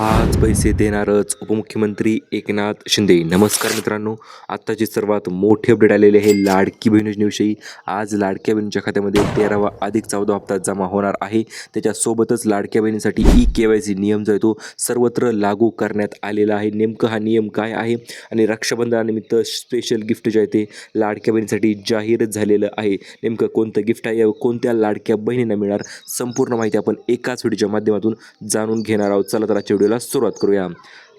आज पैसे देणारच उपमुख्यमंत्री एकनाथ शिंदे. नमस्कार मित्रांनो आत्ताची सर्वात मोठी अपडेट आलेली आहे लाडकी बहीण योजनेविषयी आज लाडक्या बहिणीच्या खात्यामध्ये तेरावा अधिक चौदा हप्ता जमा होणार आहे. त्याच्यासोबतच लाडक्या बहिणीसाठी ई के वाय सी नियम जो आहे तो सर्वत्र लागू करण्यात आलेला आहे. नेमकं हा नियम काय आहे? आणि रक्षाबंधनानिमित्त स्पेशल गिफ्ट जे आहे ते लाडक्या बहिणीसाठी जाहीर झालेलं आहे. नेमकं कोणतं गिफ्ट आहे? कोणत्या लाडक्या बहिणींना मिळणार? संपूर्ण माहिती आपण एकाच व्हिडिओच्या माध्यमातून जाणून घेणार आहोत. चला तर आजच्या व्हिडिओला सुरुवात करूया.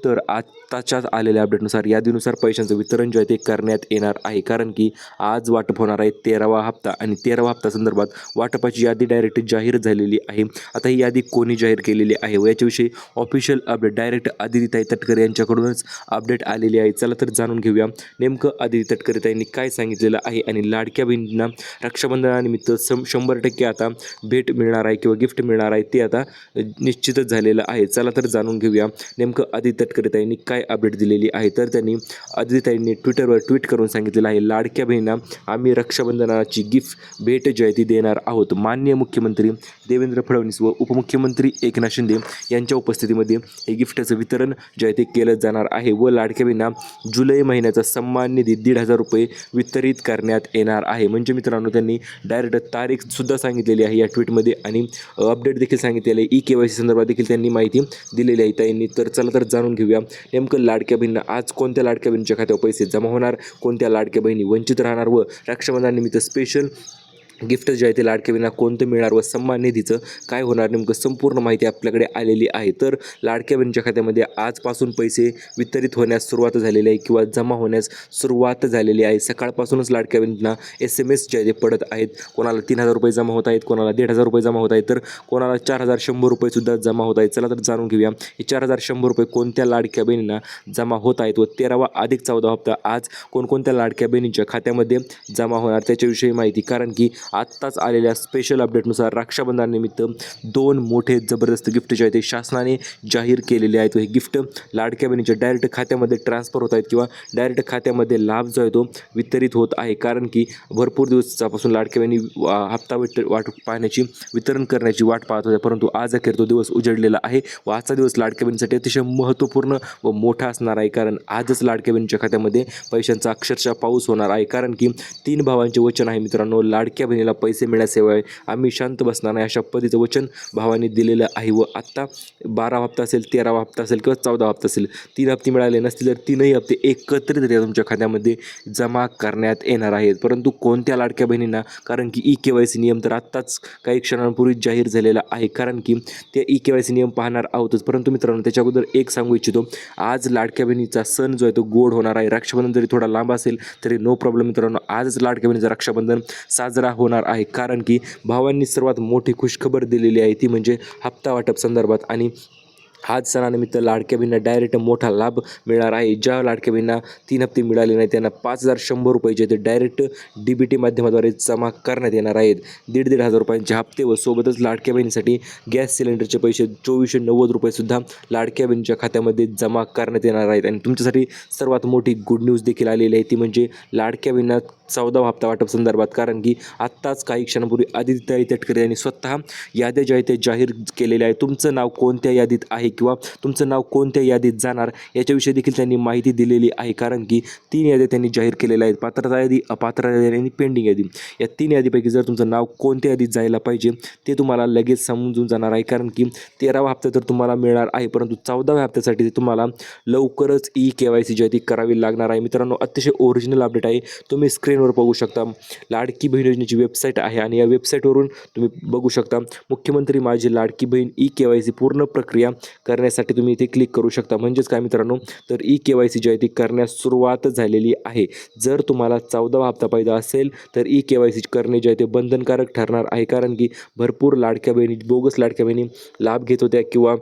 तर आत्ताच्याच आलेल्या अपडेटनुसार यादीनुसार पैशांचं वितरण जे आहे ते करण्यात येणार आहे. कारण की आज वाटप होणार आहे तेरावा हप्ता आणि तेरावा हप्ता संदर्भात वाटपाची यादी डायरेक्ट जाहीर झालेली आहे. आता ही यादी कोणी जाहीर केलेली आहे व याच्याविषयी ऑफिशियल अपडेट डायरेक्ट आदिताई तटकरे यांच्याकडूनच अपडेट आलेली आहे. चला तर जाणून घेऊया नेमकं आदिती तटकरे ताईंनी काय सांगितलेलं आहे आणि लाडक्या बहिणींना रक्षाबंधनानिमित्त सम शंभर टक्के आता भेट मिळणार आहे किंवा गिफ्ट मिळणार आहे ते आता निश्चितच झालेलं आहे. चला तर जाणून घेऊया नेमकं आदित्य तटकरेताईंनी काय अपडेट दिलेली आहे तर त्यांनी अदिताईंनी ट्विटरवर ट्विट करून सांगितलेलं आहे लाडक्या बहिणा आम्ही रक्षाबंधनाची गिफ्ट भेट जी आहे ती देणार आहोत. माननीय मुख्यमंत्री देवेंद्र फडणवीस व उपमुख्यमंत्री एकनाथ शिंदे यांच्या उपस्थितीमध्ये हे गिफ्टचं वितरण जे आहे ते केलं जाणार आहे व लाडक्या बहिणा जुलै महिन्याचा सन्मान निधी दीड हजार रुपये वितरित करण्यात येणार आहे. म्हणजे मित्रांनो त्यांनी डायरेक्ट तारीखसुद्धा सांगितलेली आहे या ट्विटमध्ये आणि अपडेट देखील सांगितलेलं आहे. ई के वाय सी संदर्भात देखील त्यांनी माहिती दिलेली आहे. त्यांनी तर चला तर जाणून घेऊया. नेमकं लाडक्या बहिणींना आज कोणत्या लाडक्या बहिणीच्या खात्यावर पैसे जमा होणार? कोणत्या लाडक्या बहिणी वंचित राहणार? व रक्षाबंधनानिमित्त स्पेशल गिफ्ट जे आहे ते लाडक्या कोणतं मिळणार व सन्मान निधीचं काय होणार नेमकं संपूर्ण माहिती आपल्याकडे आलेली आहे. तर लाडक्या बहिणीच्या खात्यामध्ये आजपासून पैसे वितरित होण्यास सुरुवात झालेली आहे किंवा जमा होण्यास सुरुवात झालेली आहे. सकाळपासूनच लाडक्या बहिणींना एस एम एस जे आहे ते पडत आहेत. कोणाला तीन हजार रुपये जमा होत आहेत कोणाला दीड हजार रुपये जमा होत आहेत तर कोणाला चार हजार शंभर रुपयेसुद्धा जमा होत आहेत. चला तर जाणून घेऊया हे चार हजार शंभर रुपये कोणत्या लाडक्या बहिणींना जमा होत आहेत व तेरावा अधिक चौदा हप्ता आज कोणकोणत्या लाडक्या बहिणींच्या खात्यामध्ये जमा होणार त्याच्याविषयी माहिती. कारण की आत्ताच आलेल्या स्पेशल अपडेटनुसार रक्षाबंधनानिमित्त दोन मोठे जबरदस्त गिफ्ट जे आहेत ते शासनाने जाहीर केलेले आहेत. हे गिफ्ट लाडक्या बहिणीच्या डायरेक्ट खात्यामध्ये ट्रान्सफर होत आहेत किंवा डायरेक्ट खात्यामध्ये लाभ जो आहे तो वितरित होत आहे. कारण की भरपूर दिवसापासून लाडक्या बहिणी वा- हप्ता वित वाट पाहण्याची वितरण करण्याची वाट पाहत होत्या. परंतु आज अखेर तो दिवस उजडलेला आहे. व आजचा दिवस लाडक्या बहिणीसाठी अतिशय महत्त्वपूर्ण व मोठा असणार आहे. कारण आजच लाडक्या बहिणीच्या खात्यामध्ये पैशांचा अक्षरशः पाऊस होणार आहे. कारण की तीन भावांचे वचन आहे मित्रांनो. लाडक्या बहिणी बहिणीला पैसे मिळाल्याशिवाय आम्ही शांत बसणार नाही अशा पद्धतीचं वचन भावाने दिलेलं आहे व आत्ता बारा हप्ता असेल तेरावा हप्ता असेल किंवा चौदा हप्ता असेल तीन हप्ते मिळाले नसतील तर तीनही हप्ते एकत्रितरित्या तुमच्या खात्यामध्ये जमा करण्यात येणार आहेत. परंतु कोणत्या लाडक्या बहिणींना? कारण की ई के वाय सी नियम तर आत्ताच काही क्षणांपूर्वी जाहीर झालेला आहे. कारण की ते ई के वाय सी नियम पाहणार आहोतच. परंतु मित्रांनो त्याच्या अगोदर एक सांगू इच्छितो. आज लाडक्या बहिणीचा सण जो आहे तो गोड होणार आहे. रक्षाबंधन जरी थोडा लांब असेल तरी नो प्रॉब्लेम मित्रांनो. आजच लाडक्या बहिणीचा रक्षाबंधन साजरा होणार आहे. कारण की भावांनी सर्वात मोठी खुशखबर दिलेली आहे ती म्हणजे हप्ता वाटप संदर्भात आणि आज सणानिमित्त लाडक्या बहिणींना डायरेक्ट मोठा लाभ मिळणार आहे. ज्या लाडक्या बहिणींना तीन हप्ते मिळाले नाही त्यांना पाच हजार शंभर रुपये जे ते डायरेक्ट डी बी टी माध्यमाद्वारे जमा करण्यात येणार आहेत. दीड दीड हजार रुपयांचे हप्ते व सोबतच लाडक्या बहिणीसाठी गॅस सिलेंडरचे पैसे चोवीसशे नव्वद रुपयेसुद्धा लाडक्या बहिणीच्या खात्यामध्ये जमा करण्यात येणार आहेत. आणि तुमच्यासाठी सर्वात मोठी गुड न्यूज देखील आलेली आहे. ती म्हणजे लाडक्या बहिणींना चौदा हप्ता वाटप संदर्भात कारण की आत्ताच काही क्षणापूर्वी आदित्य तटकरे यांनी स्वतः याद्या ज्या आहेत त्या जाहीर केलेल्या आहे तुमचं नाव कोणत्या यादीत आहे? किंवा तुमचं नाव कोणत्या यादीत जाणार याच्याविषयी देखील त्यांनी माहिती दिलेली आहे. कारण की तीन याद्या त्यांनी जाहीर केलेल्या आहेत. पात्रता यादी अपात्रता यादी आणि पेंडिंग यादी. या तीन यादीपैकी जर तुमचं नाव कोणत्या यादीत जायला पाहिजे ते तुम्हाला लगेच समजून जाणार आहे. कारण की तेरावा हप्ता तर तुम्हाला मिळणार आहे परंतु चौदाव्या हप्त्यासाठी ते तुम्हाला लवकरच ई के वाय सी जी आहे ती करावी लागणार आहे. मित्रांनो अतिशय ओरिजिनल अपडेट आहे. तुम्ही स्क्रीनवर बघू शकता. लाडकी बहीण योजनेची वेबसाईट आहे आणि या वेबसाईटवरून तुम्ही बघू शकता. मुख्यमंत्री माझी Ladki Bahin E K Y C पूर्ण प्रक्रिया करण्यासाठी तुम्ही इथे क्लिक करू शकता. म्हणजेच काय मित्रांनो? तर ई के वाय सी जी आहे ती करण्यास सुरुवात झालेली आहे. जर तुम्हाला चौदावा हप्ता पाहिजे असेल तर ई के वाय सी करणे जे आहे ते बंधनकारक ठरणार आहे. कारण की भरपूर लाडक्या बहिणी बोगस लाडक्या बहिणी लाभ घेत होत्या किंवा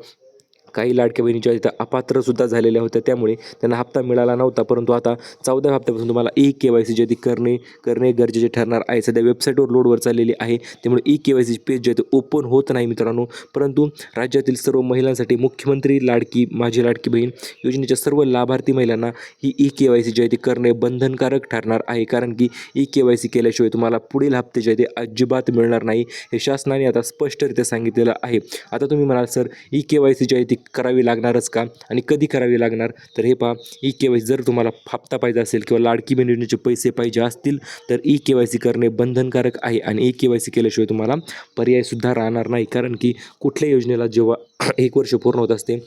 काही लाडक्या बहिणीच्या तिथं अपात्रसुद्धा झालेल्या होत्या. त्यामुळे त्यांना हप्ता मिळाला नव्हता. परंतु आता चौदा हप्त्यापासून तुम्हाला ई के वाय सी जे ती करणे करणे गरजेचे ठरणार आहे. सध्या वेबसाईटवर लोडवर चाललेली आहे. त्यामुळे E K Y C page जे आहे ते ओपन होत नाही मित्रांनो. परंतु राज्यातील सर्व महिलांसाठी मुख्यमंत्री लाडकी माझी लाडकी बहीण योजनेच्या सर्व लाभार्थी महिलांना ही ई के वाय सी जे आहे ती करणे बंधनकारक ठरणार आहे. कारण की ई के वाय सी केल्याशिवाय तुम्हाला पुढील हप्ते जे आहे ते अजिबात मिळणार नाही हे शासनाने आता स्पष्टरित्या सांगितलेलं आहे. आता तुम्ही म्हणाल sir E K Y C जी आहे ती करावी लागणारच का? आणि कधी करावी लागणार? तर हे पहा ई के वाय सी जर तुम्हाला हप्ता पाहिजे असेल किंवा लाडकी बहीण योजनेचे पैसे पाहिजे असतील तर ई के वाय सी करणे बंधनकारक आहे आणि ई के वाय सी केल्याशिवाय तुम्हाला पर्यायसुद्धा राहणार नाही. कारण की कुठल्या योजनेला जेव्हा एक वर्ष पूर्ण होत असते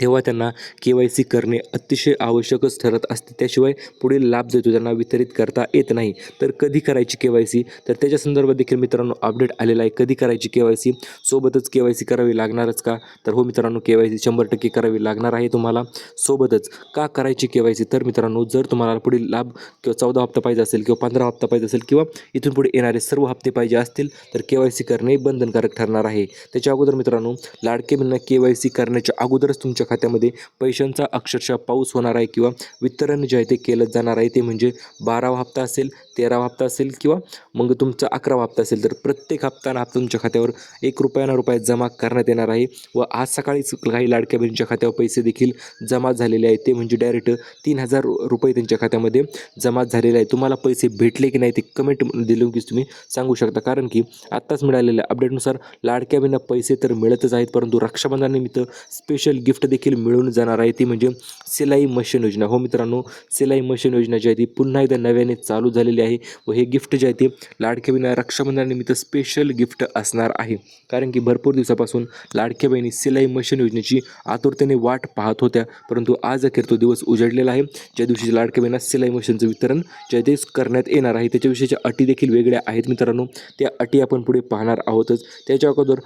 तेव्हा त्यांना के वाय सी करणे अतिशय आवश्यकच ठरत असते. त्याशिवाय पुढील लाभ जो त्यांना वितरित करता येत नाही. तर कधी करायची के वाय सी? तर त्याच्या संदर्भात देखील मित्रांनो अपडेट आलेला आहे. कधी करायची के वाय सी? सोबतच के वाय सी करावी लागणारच का? तर हो मित्रांनो के वाय सी शंभर टक्के करावी लागणार आहे तुम्हाला. सोबतच का करायची के वाय सी? तर मित्रांनो जर तुम्हाला पुढील लाभ किंवा चौदा हप्ता पाहिजे असेल किंवा पंधरा हप्ता पाहिजे असेल किंवा इथून पुढे येणारे सर्व हप्ते पाहिजे असतील तर के वाय सी करणे बंधनकारक ठरणार आहे. त्याच्या अगोदर मित्रांनो लाडके मिळणं के वाय सी करण्याच्या अगोदरच तुमच्या खात्यामध्ये पैशांचा अक्षरशः पाऊस होणार आहे किंवा वितरण जे आहे ते केलं जाणार आहे ते म्हणजे बारावा हप्ता असेल तेरावा हप्ता असेल किंवा मग तुमचा अकरावा हप्ता असेल तर प्रत्येक हप्ताना हप्ता तुमच्या खात्यावर एक रुपयाना रुपयात जमा करण्यात येणार आहे व आज सकाळीच काही लाडक्या बहिणीच्या खात्यावर पैसे देखील जमा झालेले आहेत. ते म्हणजे डायरेक्ट तीन हजार रुपये त्यांच्या खात्यामध्ये जमा झालेले आहे तुम्हाला पैसे भेटले की नाही ते कमेंट दिलं की तुम्ही सांगू शकता. कारण की आत्ताच मिळालेल्या अपडेटनुसार लाडक्या बहिणींना पैसे तर मिळतच आहेत परंतु रक्षाबंधनानिमित्त स्पेशल गिफ्ट देखील देखील मिळून जाणार आहे. ती म्हणजे सिलाई मशीन योजना. हो मित्रांनो सिलाई मशीन योजना जी आहे ती पुन्हा एकदा नव्याने चालू झालेली आहे व हे गिफ्ट जे आहे ते लाडक्या बहिणीला रक्षाबंधनानिमित्त स्पेशल गिफ्ट असणार आहे. कारण की भरपूर दिवसापासून लाडक्या बहिणी सिलाई मशीन योजनेची आतुरतेने वाट पाहत होत्या. परंतु आज अखेर तो दिवस उजडलेला आहे. ज्या दिवशी लाडक्या बहिणीला सिलाई मशीनचं वितरण जे ते करण्यात येणार आहे त्याच्याविषयीच्या अटी देखील वेगळ्या आहेत मित्रांनो. त्या अटी आपण पुढे पाहणार आहोतच. त्याच्या अगोदर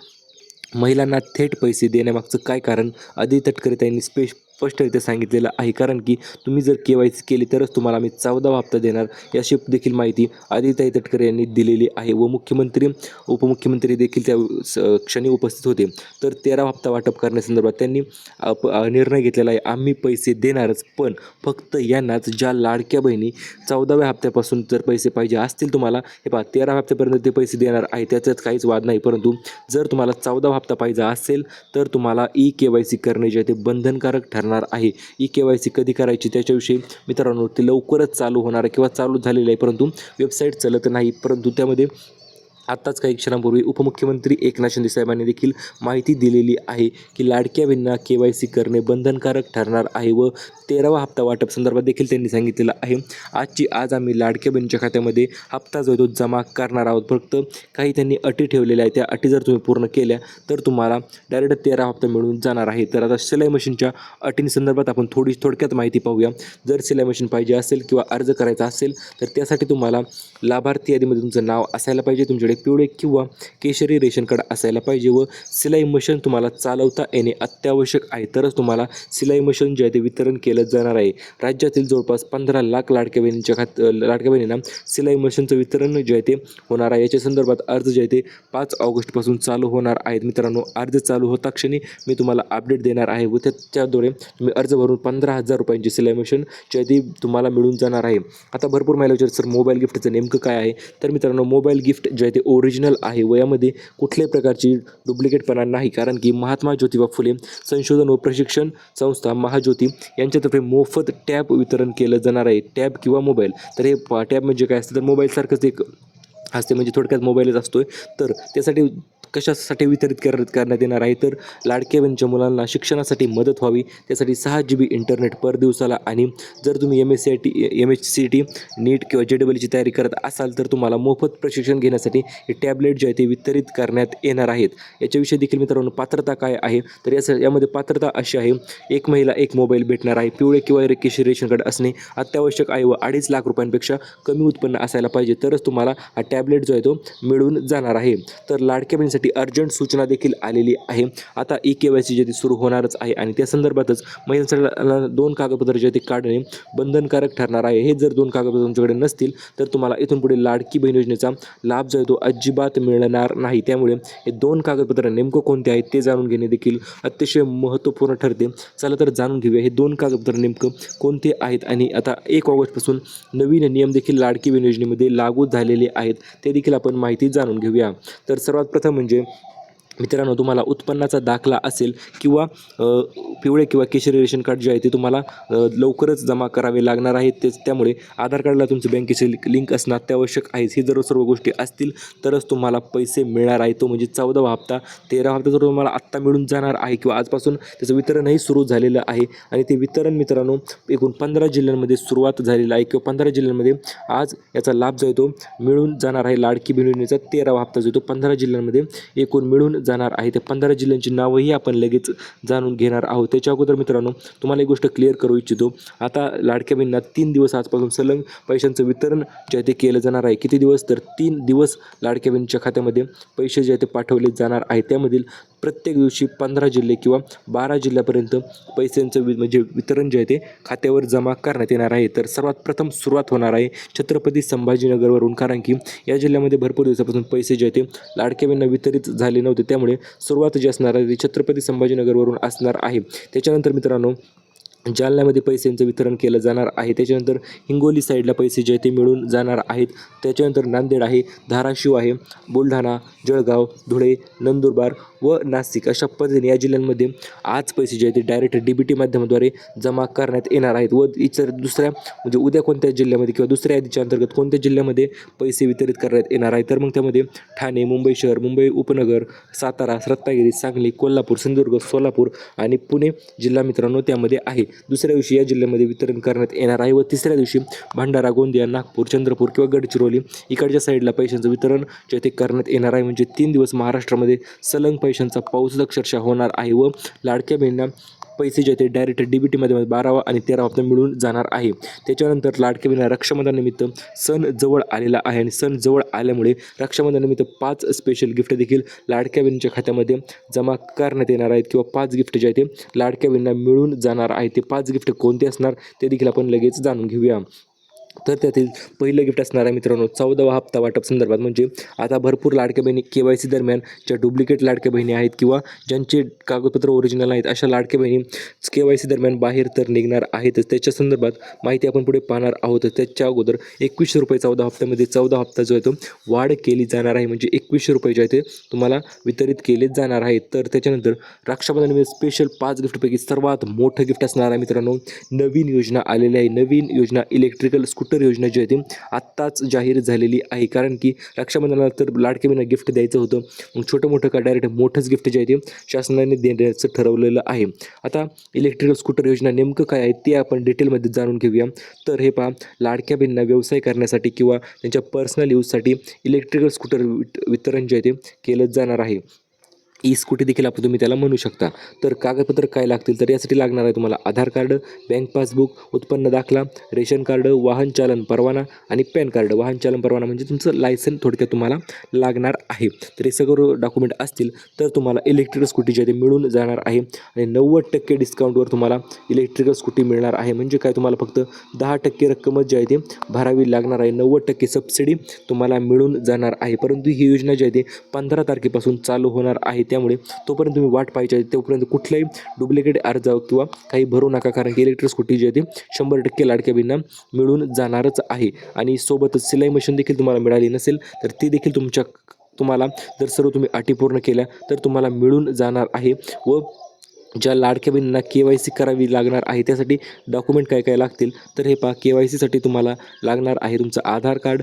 महिलांना थेट पैसे देण्यामागचं काय कारण? आधी तटकरे यांनी स्पेश स्पष्टरित्या सांगितलेलं आहे. कारण की तुम्ही जर के वाय सी केली तरच तुम्हाला आम्ही चौदा हप्ता देणार. याची देखील माहिती आदिताई तटकरे यांनी दिलेली आहे व मुख्यमंत्री उपमुख्यमंत्री देखील त्या स- क्षणी उपस्थित होते. तर तेरा हप्ता वाटप करण्यासंदर्भात त्यांनी अप- निर्णय घेतलेला आहे. आम्ही पैसे देणारच पण फक्त यांनाच ज्या लाडक्या बहिणी चौदाव्या हप्त्यापासून जर पैसे पाहिजे असतील तुम्हाला हे पहा तेरा हप्त्यापर्यंत ते पैसे देणार आहे त्याच्यात काहीच वाद नाही. परंतु जर तुम्हाला चौदा हप्ता पाहिजे असेल तर तुम्हाला ई के वाय सी करणे जे आहे ते बंधनकारक ठरणार आहे. ई के वाय सी कधी करायची? त्याच्याविषयी मित्रांनो ते लवकरच चालू होणार आहे किंवा चालू झालेलं आहे परंतु वेबसाईट चालत नाही परंतु त्यामध्ये आत्ताच काही क्षणापूर्वी उपमुख्यमंत्री एकनाथ शिंदे साहेबांनी देखील माहिती दिलेली आहे की लाडक्या बहिणींना के वाय सी करणे बंधनकारक ठरणार आहे व तेरावा हप्ता वाटप संदर्भात देखील त्यांनी सांगितलेलं आहे. आजची आज आम्ही लाडक्या बहिणीच्या खात्यामध्ये हप्ता जो आहे तो जमा करणार आहोत. फक्त काही त्यांनी अटी ठेवलेल्या आहेत. त्या अटी जर तुम्ही पूर्ण केल्या तर तुम्हाला डायरेक्ट तेरा हप्ता मिळून जाणार आहे. तर आता सिलाई मशीनच्या अटींसंदर्भात आपण थोडी थोडक्यात माहिती पाहूया. जर सिलाई मशीन पाहिजे असेल किंवा अर्ज करायचा असेल तर त्यासाठी तुम्हाला लाभार्थी यादीमध्ये तुमचं नाव असायला पाहिजे. तुमच्याकडे तुमच्याकडे पिवळे किंवा केशरी रेशन कार्ड असायला पाहिजे व सिलाई मशीन तुम्हाला चालवता येणे अत्यावश्यक आहे. तरच तुम्हाला सिलाई मशीन जे आहे ते वितरण केलं जाणार आहे. राज्यातील जवळपास पंधरा लाख लाडक्या बहिणींच्या खात लाडक्या बहिणींना सिलाई मशीनचं वितरण जे आहे ते होणार आहे. याच्या संदर्भात अर्ज जे आहे ते पाच ऑगस्टपासून चालू होणार आहेत. मित्रांनो अर्ज चालू होता क्षणी मी तुम्हाला अपडेट देणार आहे व त्याच्याद्वारे तुम्ही अर्ज भरून पंधरा हजार रुपयांची सिलाई मशीन जे आहे ती तुम्हाला मिळून जाणार आहे. आता भरपूर महिला विचार सर मोबाईल गिफ्टचं नेमकं काय आहे? तर मित्रांनो मोबाईल गिफ्ट जे आहे ते ओरिजिनल आहे. व यामध्ये कुठल्याही प्रकारची डुप्लिकेटपणा नाही. कारण की महात्मा ज्योतिबा फुले संशोधन व प्रशिक्षण संस्था महाज्योती यांच्यातर्फे मोफत टॅब वितरण केलं जाणार आहे. टॅब किंवा मोबाईल. तर हे टॅब म्हणजे काय असतं? तर मोबाईलसारखंच एक असते. म्हणजे थोडक्यात मोबाईलच असतोय. तर त्यासाठी कशासाठी वितरित कर करण्यात येणार आहे? तर लाडक्या मुलांना शिक्षणासाठी मदत व्हावी. त्यासाठी सहा जी बी इंटरनेट पर दिवसाला आणि जर तुम्ही M S C I T M H C T NEET किंवा जे डबलची तयारी करत असाल तर तुम्हाला मोफत प्रशिक्षण घेण्यासाठी हे टॅबलेट जे आहे ते वितरित करण्यात येणार आहेत. याच्याविषयी देखील मित्रांनो पात्रता काय आहे? तर याचं यामध्ये पात्रता अशी आहे. एक महिला एक मोबाईल भेटणार आहे. पिवळे किंवा रेकेशी रेशन कार्ड असणे अत्यावश्यक आहे व अडीच लाख रुपयांपेक्षा कमी उत्पन्न असायला पाहिजे. तरच तुम्हाला हा टॅबलेट जो आहे तो मिळून जाणार आहे. तर लाडक्या बहिणीसाठी अर्जंट सूचना देखील आलेली आहे. आता ई के वाय सी जे सुरू होणारच आहे आणि त्या संदर्भातच महिलांसाठी दोन कागदपत्र जे ते काढणे बंधनकारक ठरणार आहे. हे जर दोन कागदपत्र तुमच्याकडे नसतील तर तुम्हाला इथून पुढे लाडकी बहीण योजनेचा लाभ जो आहे तो अजिबात मिळणार नाही. त्यामुळे हे दोन कागदपत्र नेमकं कोणते आहेत ते जाणून घेणे देखील अतिशय महत्त्वपूर्ण ठरते. चला तर जाणून घेऊया हे दोन कागदपत्र नेमकं कोणते आहेत आणि आता एक ऑगस्टपासून नवीन नियम देखील लाडकी बहीण योजनेमध्ये लागू झालेले आहेत. ते देखील आपण माहिती जाणून घेऊया. तर सर्वात प्रथम म्हणजे જે मित्रांनो तुम्हाला उत्पन्नाचा दाखला असेल किंवा पिवळे किंवा केशरी रेशन कार्ड जे आहे ते तुम्हाला लवकरच जमा करावे लागणार आहेत. तेच त्यामुळे आधार कार्डला तुमचं बँकेचे लिंक- लिंक असणं अत्यावश्यक आहे. ही जर सर्व गोष्टी असतील तरच तुम्हाला पैसे मिळणार आहे. तो म्हणजे चौदावा हप्ता तेरा हप्ता जर तुम्हाला आत्ता मिळून जाणार आहे किंवा आजपासून त्याचं वितरणही सुरू झालेलं आहे. आणि ते वितरण मित्रांनो एकूण पंधरा जिल्ह्यांमध्ये सुरुवात झालेलं आहे किंवा पंधरा जिल्ह्यांमध्ये आज याचा लाभ जो आहे तो मिळून जाणार आहे. लाडकी बहीण तेरावा हप्ता जो आहे तो पंधरा जिल्ह्यांमध्ये एकूण मिळून जाणार आहे. त्या पंधरा जिल्ह्यांची नावंही आपण लगेच जाणून घेणार आहोत. त्याच्या अगोदर मित्रांनो तुम्हाला एक गोष्ट क्लिअर करू इच्छितो. आता लाडक्या बहिणींना तीन दिवस आजपासून सलग पैशांचं वितरण जे आहे ते केलं जाणार आहे. किती दिवस? तर तीन दिवस लाडक्या बहिणीच्या खात्यामध्ये पैसे जे आहे ते पाठवले जाणार आहे. त्यामधील प्रत्येक दिवशी पंधरा जिल्हे किंवा बारा जिल्ह्यापर्यंत पैशांचं वि म्हणजे वितरण जे आहे ते खात्यावर जमा करण्यात येणार आहे. तर सर्वात प्रथम सुरुवात होणार आहे छत्रपती संभाजीनगरवरून. कारण की या जिल्ह्यामध्ये भरपूर दिवसापासून पैसे जे आहे ते लाडक्या बहिणींना वितरित झाले नव्हते. त्यामुळे सुरुवात जी असणार आहे ती छत्रपती संभाजीनगरवरून असणार आहे. त्याच्यानंतर मित्रांनो जालन्यामध्ये पैशांचं वितरण केलं जाणार आहे त्याच्यानंतर हिंगोली साईडला पैसे जे ते मिळून जाणार आहेत. त्याच्यानंतर नांदेड आहे धाराशिव आहे बुलढाणा जळगाव धुळे नंदुरबार व नाशिक अशा पद्धतीने या जिल्ह्यांमध्ये आज पैसे जे आहेत ते डायरेक्ट डी बी टी माध्यमाद्वारे जमा करण्यात येणार आहेत व इतर दुसऱ्या म्हणजे उद्या कोणत्या जिल्ह्यामध्ये किंवा दुसऱ्या यादीच्या अंतर्गत कोणत्या जिल्ह्यामध्ये पैसे वितरित करण्यात येणार आहे तर मग त्यामध्ये ठाणे मुंबई शहर मुंबई उपनगर सातारा रत्नागिरी सांगली कोल्हापूर सिंधुदुर्ग सोलापूर आणि पुणे जिल्हा मित्रांनो त्यामध्ये आहे. दुसऱ्या दिवशी या जिल्ह्यामध्ये वितरण करण्यात येणार आहे व तिसऱ्या दिवशी भंडारा गोंदिया नागपूर चंद्रपूर किंवा गडचिरोली इकडच्या साईडला पैशांचं वितरण जे ते करण्यात येणार आहे. म्हणजे तीन दिवस महाराष्ट्रामध्ये सलंग पैशांचा पाऊस अक्षरशः होणार आहे व लाडक्या बहिणींना पैसे जे आहेत ते डायरेक्ट डी बी टीमध्ये बारावा आणि तेरा हप्ता मिळून जाणार आहे. त्याच्यानंतर लाडके बहिणीला रक्षाबंधनानिमित्त सण जवळ आलेला आहे आणि सण जवळ आल्यामुळे रक्षाबंधनानिमित्त पाच स्पेशल गिफ्ट देखील लाडक्या बहिणीच्या खात्यामध्ये जमा करण्यात येणार आहेत किंवा पाच गिफ्ट जे आहे ते लाडक्या बहिणींना मिळून जाणार आहे ते पाच गिफ्ट कोणते असणार ते देखील आपण लगेच जाणून घेऊया. तर त्यातील पहिलं गिफ्ट असणार आहे मित्रांनो चौदावा हप्ता वाटप संदर्भात. म्हणजे आता भरपूर लाडक्या बहिणी के वाय सी दरम्यान ज्या डुप्लिकेट लाडक्या बहिणी आहेत किंवा ज्यांचे कागदपत्र ओरिजिनल आहेत अशा लाडक्या बहिणी के वाय सी दरम्यान बाहेर तर निघणार आहेतच. त्याच्या संदर्भात माहिती आपण पुढे पाहणार आहोत. त्याच्या अगोदर एकवीसशे रुपये चौदा हप्त्यामध्ये चौदा हप्ता जो आहे तो वाढ केली जाणार आहे. म्हणजे एकवीसशे रुपये जे आहे ते तुम्हाला वितरित केले जाणार आहेत. तर त्याच्यानंतर रक्षाबंधनामध्ये स्पेशल पाच गिफ्टपैकी सर्वात मोठं गिफ्ट असणार आहे मित्रांनो नवीन योजना आलेली आहे. नवीन योजना इलेक्ट्रिकल स्कूल स्कूटर योजना जी आहे आत्ताच जाहीर झालेली आहे. कारण की रक्षाबंधनाला तर लाडके बहिणींना गिफ्ट द्यायचं होतं. मग छोटं मोठं का डायरेक्ट मोठंच गिफ्ट जे आहे ते शासनाने देण्याचं ठरवलेलं आहे. आता इलेक्ट्रिकल स्कूटर योजना नेमकं काय आहे ते आपण डिटेलमध्ये जाणून घेऊया. तर हे पहा लाडक्या बहिणींना व्यवसाय करण्यासाठी किंवा त्यांच्या पर्सनल यूजसाठी इलेक्ट्रिकल स्कूटर वितरण जे आहे ते केलं जाणार आहे. ई स्कूटी देखील आपण तुम्ही त्याला म्हणू शकता. तर कागदपत्र काय लागतील तर यासाठी लागणार आहे तुम्हाला आधार कार्ड बँक पासबुक उत्पन्न दाखला रेशन कार्ड वाहन चालन परवाना आणि पॅन कार्ड. वाहन चालन परवाना म्हणजे तुमचं लायसन थोडक्यात तुम्हाला लागणार आहे. तर हे सगळं डॉक्युमेंट असतील तर तुम्हाला इलेक्ट्रिकल स्कूटी जे आहे ते मिळून जाणार आहे आणि नव्वद टक्के डिस्काउंटवर तुम्हाला इलेक्ट्रिकल स्कूटी मिळणार आहे. म्हणजे काय? तुम्हाला फक्त दहा टक्के रक्कमच जी आहे ते भरावी लागणार आहे. नव्वद टक्के सबसिडी तुम्हाला मिळून जाणार आहे. परंतु ही योजना जी आहे ती पंधरा तारखेपासून चालू होणार आहे. त्यामुळे तोपर्यंत तुम्ही वाट पाहिजे तोपर्यंत कुठलाही डुप्लिकेट अर्ज किंवा काही भरू नका. कारण की इलेक्ट्रिक स्कूटी जी आहे ती शंभर टक्के लाडक्याबींना मिळून जाणारच आहे. आणि सोबतच सिलाई मशीन देखील तुम्हाला मिळाली नसेल तर ती देखील तुमच्या तुम्हाला जर सर्व तुम्ही अटी पूर्ण केल्या तर तुम्हाला मिळून जाणार आहे व ज्या लाडक्या बहिणींना के वाय सी करावी लागणार आहे त्यासाठी डॉक्युमेंट काय काय लागतील तर हे पहा के वाय सीसाठी तुम्हाला लागणार आहे तुमचं आधार कार्ड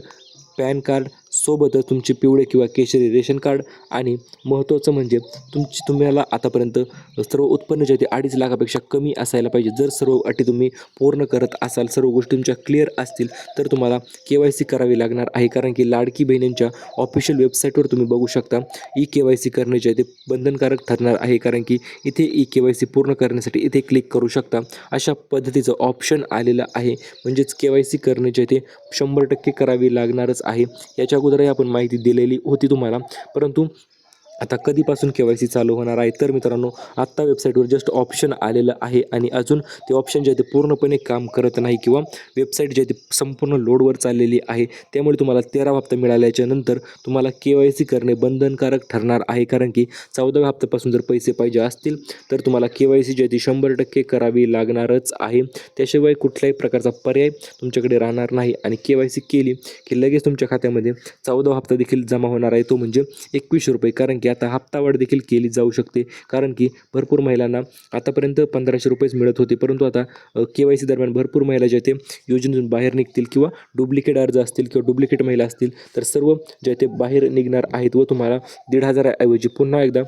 पॅन कार्ड सोबतच तुमचे पिवळे किंवा केशरी रेशन कार्ड आणि महत्त्वाचं म्हणजे तुमची तुम्हाला आतापर्यंत सर्व उत्पन्न जे आहे ते अडीच लाखापेक्षा कमी असायला पाहिजे. जर सर्व अटी तुम्ही पूर्ण करत असाल सर्व गोष्टी तुमच्या क्लिअर असतील तर तुम्हाला के वाय सी करावी लागणार आहे. कारण की लाडकी बहिणींच्या ऑफिशियल वेबसाईटवर तुम्ही बघू शकता ई के वाय सी करणे जे आहे ते बंधनकारक ठरणार आहे. कारण की इथे ई के वाय सी पूर्ण करण्यासाठी इथे क्लिक करू शकता. अशा पद्धतीचं ऑप्शन आलेलं आहे. म्हणजेच के वाय सी करणे जे आहे ते शंभर टक्के करावी लागणारच आहे. याच्या अगोदरही आपण माहिती दिलेली होती तुम्हाला. परंतु आता कधीपासून के वाय सी चालू होणार आहे? तर मित्रांनो आत्ता वेबसाईटवर जस्ट ऑप्शन आलेलं आहे आणि अजून ते ऑप्शन जे आहे ते पूर्णपणे काम करत नाही किंवा वेबसाईट जे आहे ते संपूर्ण लोडवर चाललेली आहे. त्यामुळे तुम्हाला तेरा हप्ता मिळाल्याच्या नंतर तुम्हाला के वाय सी करणे बंधनकारक ठरणार आहे. कारण की चौदाव्या हप्त्यापासून जर पैसे पाहिजे असतील तर तुम्हाला के वाय सी जी आहे ती शंभर टक्के करावी लागणारच आहे. त्याशिवाय कुठल्याही प्रकारचा पर्याय तुमच्याकडे राहणार नाही. आणि के वाय सी केली की लगेच तुमच्या खात्यामध्ये चौदा हप्ता देखील जमा होणार आहे. तो म्हणजे एकवीसशे रुपये. कारण की की आता हप्तावाढ देखील केली जाऊ शकते. कारण की भरपूर महिलांना आतापर्यंत पंधराशे रुपयेच मिळत होते. परंतु आता के वाय सी दरम्यान भरपूर महिला ज्या ते योजनेतून बाहेर निघतील किंवा डुप्लिकेट अर्ज असतील किंवा डुप्लिकेट महिला असतील तर सर्व ज्या ते बाहेर निघणार आहेत व तुम्हाला दीड हजाराऐवजी पुन्हा एकदा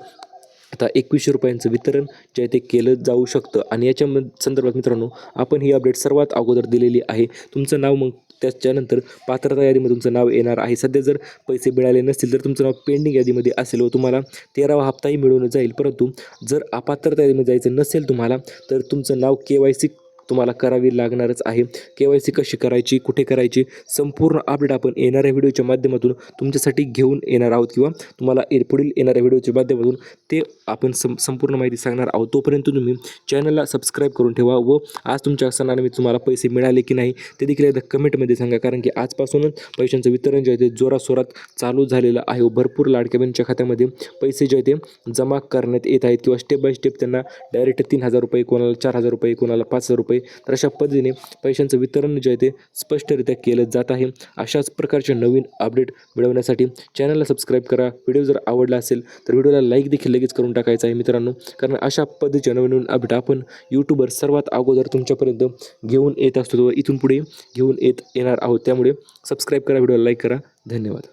आता एकवीसशे रुपयांचं वितरण जे ते केलं जाऊ शकतं. आणि याच्या संदर्भात मित्रांनो आपण ही अपडेट सर्वात अगोदर दिलेली आहे. तुमचं नाव मग त्याच्यानंतर पात्रता यादीमध्ये तुमचं नाव येणार आहे. सध्या जर पैसे मिळाले नसतील तर तुमचं नाव पेंडिंग यादीमध्ये असेल व तुम्हाला तेरावा हप्ताही मिळून जाईल. परंतु जर अपात्रता यादीमध्ये जायचं नसेल तुम्हाला तर तुमचं नाव के वाय सी तुम्हाला करावी लागणारच आहे. के वाय सी कशी करायची कुठे करायची संपूर्ण अपडेट आपण येणाऱ्या व्हिडिओच्या माध्यमातून तुमच्यासाठी घेऊन येणार आहोत किंवा तुम्हाला पुढील येणाऱ्या व्हिडिओच्या माध्यमातून ते आपण सं संपूर्ण माहिती सांगणार आहोत. तोपर्यंत तुम्ही चॅनलला सबस्क्राईब करून ठेवा व आज तुमच्या सणाने तुम्हाला पैसे मिळाले की नाही ते देखील एकदा कमेंटमध्ये सांगा. कारण की आजपासूनच पैशांचं वितरण जे आहे ते जोरासोरात चालू झालेलं आहे व भरपूर लाडक्या बहिणीच्या खात्यामध्ये पैसे जे आहे ते जमा करण्यात येत आहेत किंवा स्टेप बाय स्टेप त्यांना डायरेक्ट तीन हजार रुपये कोणाला चार हजार रुपये कोणाला पाच हजार रुपये तर अशा पद्धतीने पैशांचं वितरण जे आहे ते स्पष्टरित्या केलं जात आहे. अशाच प्रकारचे नवीन अपडेट मिळवण्यासाठी चॅनलला सबस्क्राईब करा. व्हिडिओ जर आवडला असेल तर व्हिडिओला लाईक देखील लगेच करून टाकायचा आहे मित्रांनो. कारण अशा पद्धतीचे नवीन नवीन अपडेट आपण यूट्यूबवर सर्वात अगोदर तुमच्यापर्यंत घेऊन येत असतो व इथून पुढे घेऊन येत येणार आहोत. त्यामुळे सबस्क्राईब करा व्हिडिओला लाईक करा. धन्यवाद.